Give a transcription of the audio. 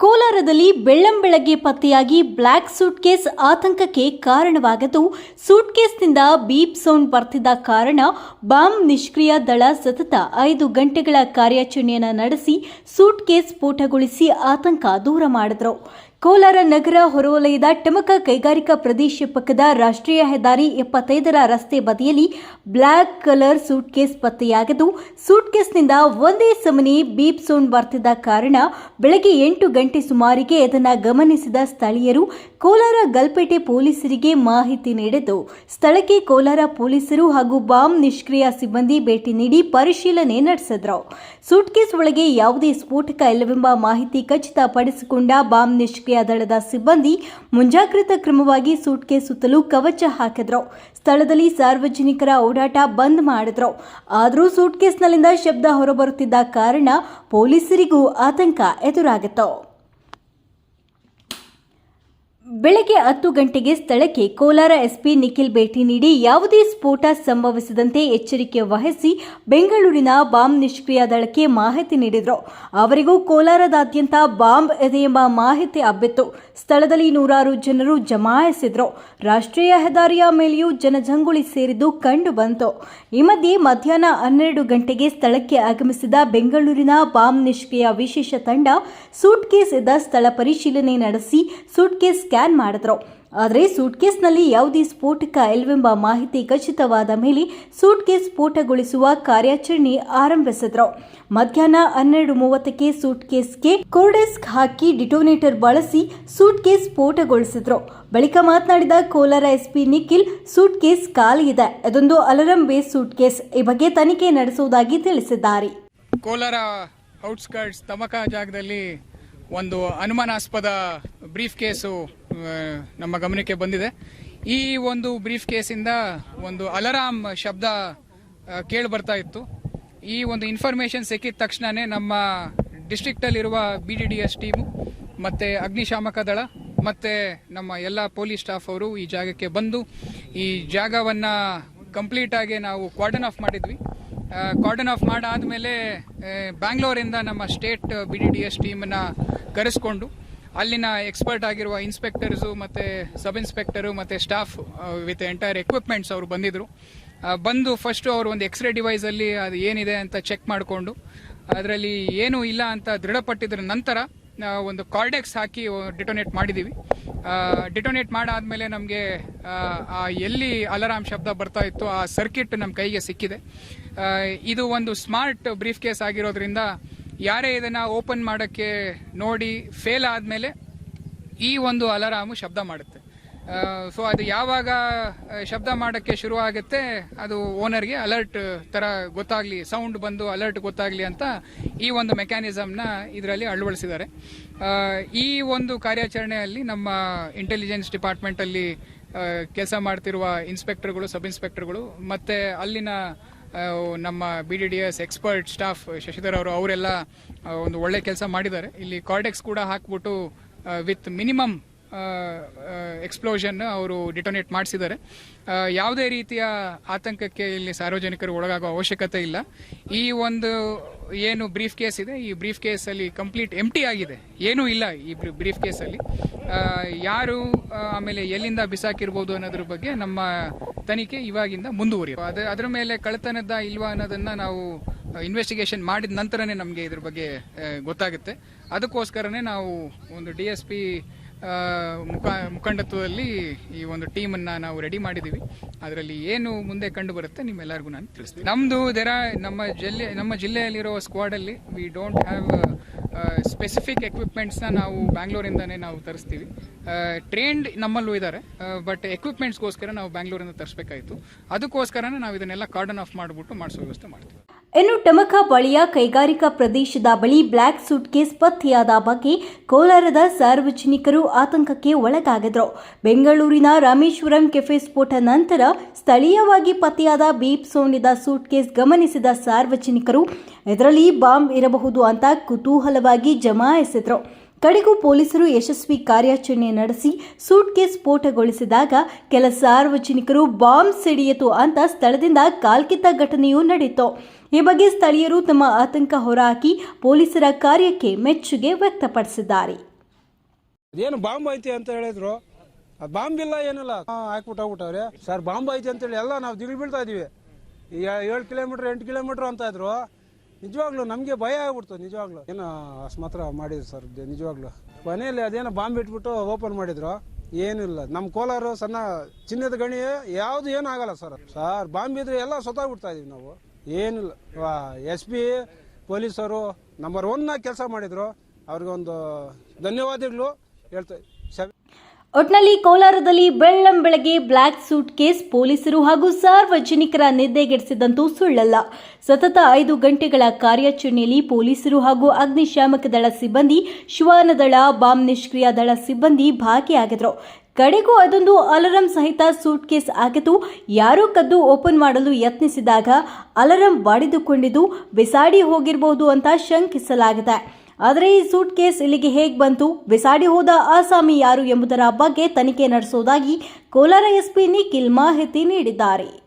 ಕೋಲಾರದಲ್ಲಿ ಬೆಳ್ಳಂಬೆಳಗ್ಗೆ ಪತ್ತೆಯಾಗಿ black suitcase ಆತಂಕಕ್ಕೆ ಕಾರಣವಾಗಿದ್ದು ಸೂಟ್ಕೇಸ್ನಿಂದ ಬೀಪ್ ಸೌಂಡ್ ಬರ್ತಿದ್ದ ಕಾರಣ ಬಾಂಬ್ ನಿಷ್ಕ್ರಿಯ ದಳ ಸತತ ಐದು ಗಂಟೆಗಳ ಕಾರ್ಯಾಚರಣೆಯನ್ನು ನಡೆಸಿ ಸೂಟ್ಕೇಸ್ ಸ್ಫೋಟಗೊಳಿಸಿ ಆತಂಕ ದೂರ ಮಾಡಿದ್ರು. ಕೋಲಾರ ನಗರ ಹೊರವಲಯದ ಟಮಕ ಕೈಗಾರಿಕಾ ಪ್ರದೇಶ ಪಕ್ಕದ ರಾಷ್ಟ್ರೀಯ ಹೆದ್ದಾರಿ ಎಪ್ಪತ್ತೈದರ ರಸ್ತೆ ಬದಿಯಲ್ಲಿ ಬ್ಲ್ಯಾಕ್ ಕಲರ್ ಸೂಟ್ಕೇಸ್ ಪತ್ತೆಯಾಗಿದ್ದು, ಸೂಟ್ಕೇಸ್ನಿಂದ ಒಂದೇ ಸಮನೆ ಬೀಪ್ ಸೌಂಡ್ ಬರ್ತಿದ್ದ ಕಾರಣ ಬೆಳಗ್ಗೆ ಎಂಟು ಗಂಟೆ ಸುಮಾರಿಗೆ ಇದನ್ನು ಗಮನಿಸಿದ ಸ್ಥಳೀಯರು ಕೋಲಾರ ಗಲ್ಪೇಟೆ ಪೊಲೀಸರಿಗೆ ಮಾಹಿತಿ ನೀಡಿದ್ದು, ಸ್ಥಳಕ್ಕೆ ಕೋಲಾರ ಪೊಲೀಸರು ಹಾಗೂ ಬಾಂಬ್ ನಿಷ್ಕ್ರಿಯ ಸಿಬ್ಬಂದಿ ಭೇಟಿ ನೀಡಿ ಪರಿಶೀಲನೆ ನಡೆಸಿದ್ರು. ಸೂಟ್ಕೇಸ್ ಒಳಗೆ ಯಾವುದೇ ಸ್ಫೋಟಕ ಇಲ್ಲವೆಂಬ ಮಾಹಿತಿ ಖಚಿತಪಡಿಸಿಕೊಂಡ ಬಾಂಬ್ ನಿಷ್ಕ್ರಿಯ ದಳದ ಸಿಬ್ಬಂದಿ ಮುಂಜಾಗ್ರತಾ ಕ್ರಮವಾಗಿ ಸೂಟ್ಕೇಸ್ ಸುತ್ತಲೂ ಕವಚ ಹಾಕಿದ್ರು. ಸ್ಥಳದಲ್ಲಿ ಸಾರ್ವಜನಿಕರ ಓಡಾಟ ಬಂದ್ ಮಾಡಿದ್ರು. ಆದರೂ ಸೂಟ್ಕೇಸ್ನಲ್ಲಿಂದ ಶಬ್ದ ಹೊರಬರುತ್ತಿದ್ದ ಕಾರಣ ಪೊಲೀಸರಿಗೂ ಆತಂಕ ಎದುರಾಗಿತ್ತು. ಬೆಳಗ್ಗೆ ಹತ್ತು ಗಂಟೆಗೆ ಸ್ಥಳಕ್ಕೆ ಕೋಲಾರ ಎಸ್ಪಿ ನಿಖಿಲ್ ಭೇಟಿ ನೀಡಿ ಯಾವುದೇ ಸ್ಫೋಟ ಸಂಭವಿಸದಂತೆ ಎಚ್ಚರಿಕೆ ವಹಿಸಿ ಬೆಂಗಳೂರಿನ ಬಾಂಬ್ ನಿಷ್ಕ್ರಿಯ ದಳಕ್ಕೆ ಮಾಹಿತಿ ನೀಡಿದರು. ಅವರಿಗೂ ಕೋಲಾರದಾದ್ಯಂತ ಬಾಂಬ್ ಇದೆ ಎಂಬ ಮಾಹಿತಿ ಹಬ್ಬಿತ್ತು. ಸ್ಥಳದಲ್ಲಿ ನೂರಾರು ಜನರು ಜಮಾಯಿಸಿದರು. ರಾಷ್ಟ್ರೀಯ ಹೆದ್ದಾರಿಯ ಮೇಲೆಯೂ ಜನಜಂಗುಳಿ ಸೇರಿದ್ದು ಕಂಡು ಬಂತು. ಈ ಮಧ್ಯೆ ಮಧ್ಯಾಹ್ನ ಹನ್ನೆರಡು ಗಂಟೆಗೆ ಸ್ಥಳಕ್ಕೆ ಆಗಮಿಸಿದ ಬೆಂಗಳೂರಿನ ಬಾಂಬ್ ನಿಷ್ಕ್ರಿಯ ವಿಶೇಷ ತಂಡ ಸೂಟ್ಕೇಸ್ ಇದ್ದ ಸ್ಥಳ ಪರಿಶೀಲನೆ ನಡೆಸಿ ಸೂಟ್ಕೇಸ್ ಸ್ಕ್ಯಾನ್ ಮಾಡಿದ್ರು. ಆದರೆ ಸೂಟ್ಕೇಸ್ನಲ್ಲಿ ಯಾವುದೇ ಸ್ಫೋಟಕ ಇಲ್ಲವೆಂಬ ಮಾಹಿತಿ ಖಚಿತವಾದ ಮೇಲೆ ಸೂಟ್ಕೇಸ್ ಸ್ಫೋಟಗೊಳಿಸುವ ಕಾರ್ಯಾಚರಣೆ ಆರಂಭಿಸಿದ್ರು. ಮಧ್ಯಾಹ್ನ ಹನ್ನೆರಡು ಮೂವತ್ತಕ್ಕೆ ಸೂಟ್ಕೇಸ್ಗೆ ಕೋರ್ಡೆಸ್ಕ್ ಹಾಕಿ ಡಿಟೋನೇಟರ್ ಬಳಸಿ ಸೂಟ್ಕೇಸ್ ಸ್ಫೋಟಗೊಳಿಸಿದ್ರು. ಬಳಿಕ ಮಾತನಾಡಿದ ಕೋಲಾರ ಎಸ್ಪಿ ನಿಖಿಲ್, ಸೂಟ್ಕೇಸ್ ಖಾಲಿ ಇದೆ. ಅದೊಂದು ಅಲರಂ ಬೇಸ್ ಸೂಟ್ಕೇಸ್. ಈ ಬಗ್ಗೆ ತನಿಖೆ ನಡೆಸುವುದಾಗಿ ತಿಳಿಸಿದ್ದಾರೆ. ಕೋಲಾರ ಔಟ್ಸ್ಕರ್ಟ್ಸ್ ತಮಕ ಜಾಗದಲ್ಲಿ ಒಂದು ಅನುಮಾನಾಸ್ಪದ ಬ್ರೀಫ್ ಕೇಸು ನಮ್ಮ ಗಮನಕ್ಕೆ ಬಂದಿದೆ. ಈ ಒಂದು ಬ್ರೀಫ್ ಕೇಸಿಂದ ಒಂದು ಅಲರಾಮ್ ಶಬ್ದ ಕೇಳಿ ಬರ್ತಾ ಇತ್ತು. ಈ ಒಂದು ಇನ್ಫಾರ್ಮೇಶನ್ ಸಿಕ್ಕಿದ ತಕ್ಷಣನೇ ನಮ್ಮ ಡಿಸ್ಟ್ರಿಕ್ಟಲ್ಲಿರುವ B D D S team, ಮತ್ತು ಅಗ್ನಿಶಾಮಕ ದಳ, ಮತ್ತು ನಮ್ಮ ಎಲ್ಲ ಪೊಲೀಸ್ ಸ್ಟಾಫ್ ಅವರು ಈ ಜಾಗಕ್ಕೆ ಬಂದು ಈ ಜಾಗವನ್ನು ಕಂಪ್ಲೀಟಾಗಿ ನಾವು ಕ್ವಾರ್ಡನ್ ಆಫ್ ಮಾಡಿದ್ವಿ. ಕಾರ್ಡನ್ ಆಫ್ ಮಾಡಾದಮೇಲೆ ಬ್ಯಾಂಗ್ಳೂರಿಂದ ನಮ್ಮ state B D D S ಟೀಮನ್ನ ಕರೆಸ್ಕೊಂಡು, ಅಲ್ಲಿನ ಎಕ್ಸ್ಪರ್ಟ್ ಆಗಿರುವ ಇನ್ಸ್ಪೆಕ್ಟರ್ಸು ಮತ್ತು ಸಬ್ ಇನ್ಸ್ಪೆಕ್ಟರು ಮತ್ತು ಸ್ಟಾಫ್ ವಿತ್ ಎಂಟೈರ್ ಎಕ್ವಿಪ್ಮೆಂಟ್ಸ್ ಅವರು ಬಂದಿದ್ದರು ಬಂದು ಫಸ್ಟು ಅವರು ಒಂದು ಎಕ್ಸ್ರೇ ಡಿವೈಸಲ್ಲಿ ಅದು ಏನಿದೆ ಅಂತ ಚೆಕ್ ಮಾಡಿಕೊಂಡು, ಅದರಲ್ಲಿ ಏನೂ ಇಲ್ಲ ಅಂತ ದೃಢಪಟ್ಟಿದ್ರ ನಂತರ ಒಂದು ಕಾರ್ಡೆಕ್ಸ್ ಹಾಕಿ ಡಿಟೊನೇಟ್ ಮಾಡಿದ್ದೀವಿ ಡಿಟೊನೇಟ್ ಮಾಡಾದಮೇಲೆ ನಮಗೆ, ಆ ಎಲ್ಲಿ ಅಲಾರಾಮ್ ಶಬ್ದ ಬರ್ತಾ ಇತ್ತು ಆ ಸರ್ಕಿಟ್ ನಮ್ಮ ಕೈಗೆ ಸಿಕ್ಕಿದೆ. ಇದು ಒಂದು ಸ್ಮಾರ್ಟ್ ಬ್ರೀಫ್ ಕೇಸ್ ಆಗಿರೋದ್ರಿಂದ ಯಾರೇ ಇದನ್ನು ಓಪನ್ ಮಾಡೋಕ್ಕೆ ನೋಡಿ, ಫೇಲ್ ಆದಮೇಲೆ ಈ ಒಂದು ಅಲಾರಾಮು ಶಬ್ದ ಮಾಡುತ್ತೆ. ಸೊ ಅದು ಯಾವಾಗ ಶಬ್ದ ಮಾಡೋಕ್ಕೆ ಶುರು ಆಗುತ್ತೆ ಅದು ಓನರ್ಗೆ ಅಲರ್ಟ್ ಥರ ಗೊತ್ತಾಗಲಿ ಸೌಂಡ್ ಬಂದು ಅಲರ್ಟ್ ಗೊತ್ತಾಗಲಿ ಅಂತ ಈ ಒಂದು ಮೆಕ್ಯಾನಿಸಮ್ನ ಇದರಲ್ಲಿ ಅಳವಡಿಸಿದ್ದಾರೆ. ಈ ಒಂದು ಕಾರ್ಯಾಚರಣೆಯಲ್ಲಿ ನಮ್ಮ ಇಂಟೆಲಿಜೆನ್ಸ್ ಡಿಪಾರ್ಟ್ಮೆಂಟಲ್ಲಿ ಕೆಲಸ ಮಾಡ್ತಿರುವ ಇನ್ಸ್ಪೆಕ್ಟರ್ಗಳು ಸಬ್ ಇನ್ಸ್ಪೆಕ್ಟರ್ಗಳು ಮತ್ತು ಅಲ್ಲಿನ ನಮ್ಮ B D D S expert staff Shashidhar ಅವರು, ಅವರೆಲ್ಲ ಒಂದು ಒಳ್ಳೆ ಕೆಲಸ ಮಾಡಿದ್ದಾರೆ. ಇಲ್ಲಿ ಕಾರ್ಡೆಕ್ಸ್ ಕೂಡ ಹಾಕ್ಬಿಟ್ಟು ವಿತ್ ಮಿನಿಮಮ್ ಎಕ್ಸ್ಪ್ಲೋಷನ್ ಅವರು ಡಿಟೊನೇಟ್ ಮಾಡಿಸಿದ್ದಾರೆ. ಯಾವುದೇ ರೀತಿಯ ಆತಂಕಕ್ಕೆ ಇಲ್ಲಿ ಸಾರ್ವಜನಿಕರು ಒಳಗಾಗುವ ಅವಶ್ಯಕತೆ ಇಲ್ಲ. ಈ ಒಂದು ಏನು ಬ್ರೀಫ್ ಕೇಸ್ ಇದೆ, ಈ ಬ್ರೀಫ್ ಕೇಸಲ್ಲಿ ಕಂಪ್ಲೀಟ್ ಎಂಟಿ ಆಗಿದೆ. ಏನೂ ಇಲ್ಲ ಈ ಬ್ರೀಫ್ ಕೇಸಲ್ಲಿ ಯಾರು ಆಮೇಲೆ ಎಲ್ಲಿಂದ ಬಿಸಾಕಿರ್ಬೋದು ಅನ್ನೋದ್ರ ಬಗ್ಗೆ ನಮ್ಮ ತನಿಖೆ ಇವಾಗಿಂದ ಮುಂದುವರಿ ಅದ, ಅದರ ಮೇಲೆ ಕಳ್ತನದ ಇಲ್ವಾ ಅನ್ನೋದನ್ನ ನಾವು ಇನ್ವೆಸ್ಟಿಗೇಷನ್ ಮಾಡಿದ ನಂತರನೇ ನಮಗೆ ಇದ್ರ ಬಗ್ಗೆ ಗೊತ್ತಾಗುತ್ತೆ. ಅದಕ್ಕೋಸ್ಕರನೇ ನಾವು ಒಂದು ಡಿ ಎಸ್ ಪಿ ಮುಖ, ಮುಖಂಡತ್ವದಲ್ಲಿ ಈ ಒಂದು ಟೀಮನ್ನು ನಾವು ರೆಡಿ ಮಾಡಿದ್ದೀವಿ. ಅದರಲ್ಲಿ ಏನು ಮುಂದೆ ಕಂಡು ಬರುತ್ತೆ ನಿಮ್ಮೆಲ್ಲರಿಗೂ ನಾನು ತಿಳಿಸ್ತೀನಿ. ನಮ್ಮದು ದೆರ ನಮ್ಮ ಜಿಲ್ಲೆ, ನಮ್ಮ ಜಿಲ್ಲೆಯಲ್ಲಿರೋ ಸ್ಕ್ವಾಡಲ್ಲಿ ವಿ ಡೋಂಟ್ ಹ್ಯಾವ್ ಸ್ಪೆಸಿಫಿಕ್ ಎಕ್ವಿಪ್ಮೆಂಟ್ಸ್ನ ನಾವು ಬ್ಯಾಂಗ್ಳೂರಿಂದನೇ ನಾವು ತರಿಸ್ತೀವಿ. ಟ್ರೇನ್ಡ್ ನಮ್ಮಲ್ಲೂ ಇದ್ದಾರೆ ಬಟ್ ಎಕ್ವಿಪ್ಮೆಂಟ್ಸ್ಗೋಸ್ಕರ ನಾವು ಬ್ಯಾಂಗ್ಳೂರಿಂದ ತರಿಸ್ಬೇಕಾಯಿತು. ಅದಕ್ಕೋಸ್ಕರನೇ ನಾವು ಇದನ್ನೆಲ್ಲ ಕಾರ್ಡನ್ ಆಫ್ ಮಾಡಿಬಿಟ್ಟು ಮಾಡಿಸೋ ವ್ಯವಸ್ಥೆ ಮಾಡ್ತೀವಿ. ಇನ್ನು ಟಮಕ ಬಳಿಯ ಕೈಗಾರಿಕಾ ಪ್ರದೇಶದ ಬಳಿ ಬ್ಲ್ಯಾಕ್ ಸೂಟ್ಕೇಸ್ ಪತ್ತೆಯಾದ ಬಗ್ಗೆ ಕೋಲಾರದ ಸಾರ್ವಜನಿಕರು ಆತಂಕಕ್ಕೆ ಒಳಗಾಗಿದ್ರು ಬೆಂಗಳೂರಿನ ರಾಮೇಶ್ವರಂ ಕೆಫೆ ಸ್ಫೋಟ ನಂತರ ಸ್ಥಳೀಯವಾಗಿ ಪತ್ತೆಯಾದ ಬೀಪ್ ಸೋನಿದ ಸೂಟ್ಕೇಸ್ ಗಮನಿಸಿದ ಸಾರ್ವಜನಿಕರು ಇದರಲ್ಲಿ ಬಾಂಬ್ ಇರಬಹುದು ಅಂತ ಕುತೂಹಲವಾಗಿ ಜಮಾಯಿಸಿದ್ರು. ಕಡೆಗೂ ಪೊಲೀಸರು ಯಶಸ್ವಿ ಕಾರ್ಯಾಚರಣೆ ನಡೆಸಿ ಸೂಟ್ಕೇಸ್ ಸ್ಫೋಟಗೊಳಿಸಿದಾಗ ಕೆಲ ಸಾರ್ವಜನಿಕರು ಬಾಂಬ್ ಸಿಡಿಯಿತು ಅಂತ ಸ್ಥಳದಿಂದ ಕಾಲ್ಕಿತ್ತ ಘಟನೆಯೂ ನಡೆಯಿತು ಈ ಬಗ್ಗೆ ಸ್ಥಳೀಯರು ತಮ್ಮ ಆತಂಕ ಹೊರಹಾಕಿ ಪೊಲೀಸರ ಕಾರ್ಯಕ್ಕೆ ಮೆಚ್ಚುಗೆ ವ್ಯಕ್ತಪಡಿಸಿದ್ದಾರೆ. ಅದೇನು ಬಾಂಬ್ ಐತಿ ಅಂತ ಹೇಳಿದ್ರು. ಬಾಂಬ್ ಇಲ್ಲ ಏನಿಲ್ಲ. ಹಾಕ್ಬಿಟ್ಟು ಹೋಗ್ಬಿಟ್ಟವ್ರೆ ಸರ್, ಬಾಂಬ್ ಐತಿ ಅಂತೇಳಿ ಎಲ್ಲ ನಾವು ದಿಗಿಲ್ ಬೀಳ್ತಾ ಇದೀವಿ ಏಳು ಕಿಲೋಮೀಟ್ರ್, ಎಂಟು ಕಿಲೋಮೀಟರ್ ಅಂತ ಇದ್ರು. ನಿಜವಾಗ್ಲೂ ನಮಗೆ ಭಯ ಆಗ್ಬಿಡ್ತು, ನಿಜವಾಗ್ಲೂ. ಏನು ಅಸ್ಮಾತ್ರ ಮಾಡಿದ್ರು ಸರ್ ನಿಜವಾಗ್ಲೂ. ಮನೆಯಲ್ಲಿ ಅದೇನೋ ಬಾಂಬ್ ಇಟ್ಬಿಟ್ಟು ಓಪನ್ ಮಾಡಿದ್ರು ಏನಿಲ್ಲ ನಮ್ಮ ಕೋಲಾರ ಸಣ್ಣ ಚಿನ್ನದ ಗಣಿ ಯಾವುದು ಏನೂ ಆಗಲ್ಲ ಸರ್. ಸರ್, ಬಾಂಬ್ ಇದ್ರೆ ಎಲ್ಲ ಸೊತ್ತಾಗ್ಬಿಡ್ತಾ ಇದೀವಿ ನಾವು. ಏನಿಲ್ಲ ಎಸ್ ಪಿ, ಪೊಲೀಸರು ನಂಬರ್ ಒನ್ನಾಗಿ ಕೆಲಸ ಮಾಡಿದ್ರು. ಅವ್ರಿಗೊಂದು ಧನ್ಯವಾದಗಳು ಹೇಳ್ತಾ ಒಟ್ನಲ್ಲಿ ಕೋಲಾರದಲ್ಲಿ ಬೆಳ್ಳಂ ಬೆಳಗ್ಗೆ ಬ್ಲ್ಯಾಕ್ ಸೂಟ್ ಕೇಸ್ ಪೊಲೀಸರು ಹಾಗೂ ಸಾರ್ವಜನಿಕರ ನಿದ್ದೆಗೆಡಿಸಿದಂತೂ ಸುಳ್ಳಲ್ಲ. ಸತತ ಐದು ಗಂಟೆಗಳ ಕಾರ್ಯಾಚರಣೆಯಲ್ಲಿ ಪೊಲೀಸರು ಹಾಗೂ ಅಗ್ನಿಶಾಮಕ ದಳ ಸಿಬ್ಬಂದಿ, ಶ್ವಾನ ದಳ, ಬಾಂಬ್ ನಿಷ್ಕ್ರಿಯ ದಳ ಸಿಬ್ಬಂದಿ ಭಾಗಿಯಾಗಿದ್ರು ಕಡೆಗೂ ಅದೊಂದು ಅಲಾರಂ ಸಹಿತ ಸೂಟ್ ಕೇಸ್ ಆಗಿದ್ದು ಯಾರೋ ಕದ್ದು ಓಪನ್ ಮಾಡಲು ಯತ್ನಿಸಿದಾಗ ಅಲಾರಂ ಬಡಿದುಕೊಂಡಿದ್ದು, ಬಿಸಾಡಿ ಹೋಗಿರಬಹುದು ಅಂತ ಶಂಕಿಸಲಾಗಿದೆ. ಆದರೆ ಈ ಸೂಟ್ ಕೇಸ್ ಇಲ್ಲಿಗೆ ಹೇಗೆ ಬಂತು? ಬಿಸಾಡಿ ಹೋದ ಆಸಾಮಿ ಯಾರು ಎಂಬುದರ ಬಗ್ಗೆ ತನಿಖೆ ನಡೆಸುವುದಾಗಿ ಕೋಲಾರ ಎಸ್ಪಿ ನಿಖಿಲ್ ಮಾಹಿತಿ ನೀಡಿದ್ದಾರೆ.